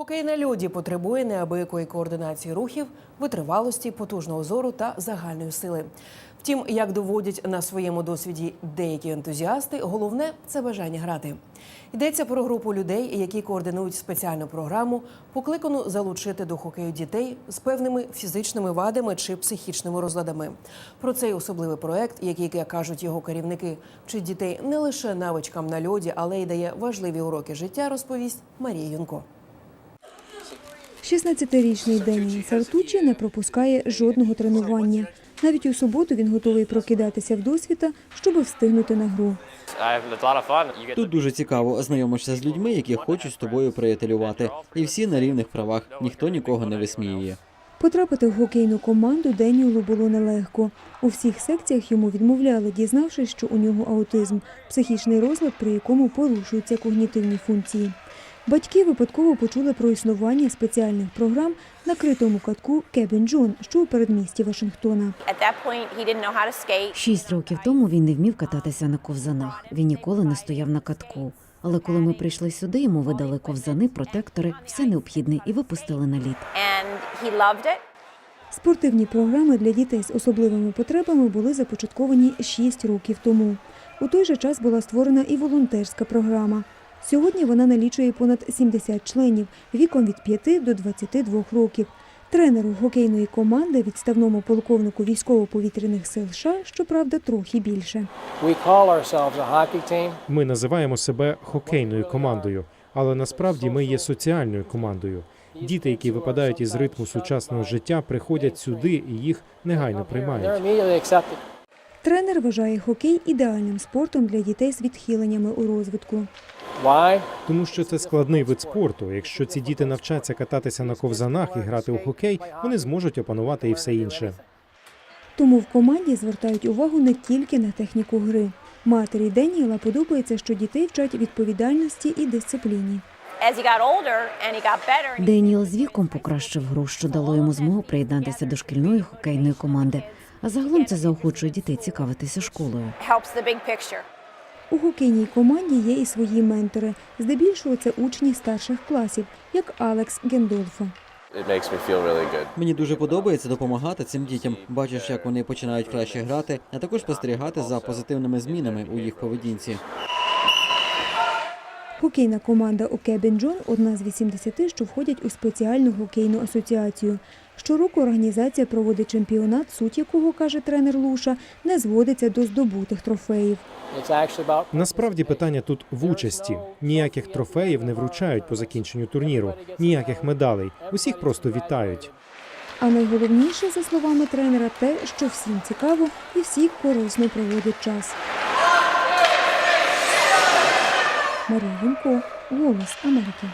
Хокей на льоді потребує неабиякої координації рухів, витривалості, потужного зору та загальної сили. Втім, як доводять на своєму досвіді деякі ентузіасти, головне це бажання грати. Йдеться про групу людей, які координують спеціальну програму, покликану залучити до хокею дітей з певними фізичними вадами чи психічними розладами. Про цей особливий проект, який, як кажуть його керівники, вчить дітей не лише навичкам на льоді, але й дає важливі уроки життя, розповість Марія Юнко. 16-річний Деніел Сартучі не пропускає жодного тренування. Навіть у суботу він готовий прокидатися в досвіта, щоб встигнути на гру. Тут дуже цікаво знайомишся з людьми, які хочуть з тобою приятелювати, і всі на рівних правах. Ніхто нікого не висміює. Потрапити в хокейну команду Деніелу було нелегко. У всіх секціях йому відмовляли, дізнавшись, що у нього аутизм, психічний розлад, при якому порушуються когнітивні функції. Батьки випадково почули про існування спеціальних програм на критому катку Кебін Джон, що у передмісті Вашингтона. Шість років тому він не вмів кататися на ковзанах. Він ніколи не стояв на катку. Але коли ми прийшли сюди, йому видали ковзани, протектори, все необхідне і випустили на лід. Спортивні програми для дітей з особливими потребами були започатковані 6 років тому. У той же час була створена і волонтерська програма. Сьогодні вона налічує понад 70 членів віком від 5 до 22 років. Тренеру хокейної команди, відставному полковнику військово-повітряних сил США, щоправда, трохи більше. Ми називаємо себе хокейною командою, але насправді ми є соціальною командою. Діти, які випадають із ритму сучасного життя, приходять сюди і їх негайно приймають. Тренер вважає хокей ідеальним спортом для дітей з відхиленнями у розвитку. Тому що це складний вид спорту. Якщо ці діти навчаться кататися на ковзанах і грати у хокей, вони зможуть опанувати і все інше. Тому в команді звертають увагу не тільки на техніку гри. Матері Деніела подобається, що дітей вчать відповідальності і дисципліні. Деніел з віком покращив гру, що дало йому змогу приєднатися до шкільної хокейної команди. А загалом це заохочує дітей цікавитися школою. У хокейній команді є і свої ментори. Здебільшого це учні старших класів, як Алекс Гендольфо. It makes me feel really good. Мені дуже подобається допомагати цим дітям. Бачиш, як вони починають краще грати, а також спостерігати за позитивними змінами у їх поведінці. Хокейна команда у Кебін Джон одна з 80, що входять у спеціальну хокейну асоціацію. Щороку організація проводить чемпіонат, суть якого, каже тренер Луша, не зводиться до здобутих трофеїв. Насправді питання тут в участі. Ніяких трофеїв не вручають по закінченню турніру, ніяких медалей. Усіх просто вітають. А найголовніше, за словами тренера, те, що всім цікаво і всі корисно проводять час. Марія Гунко, Голос Америки.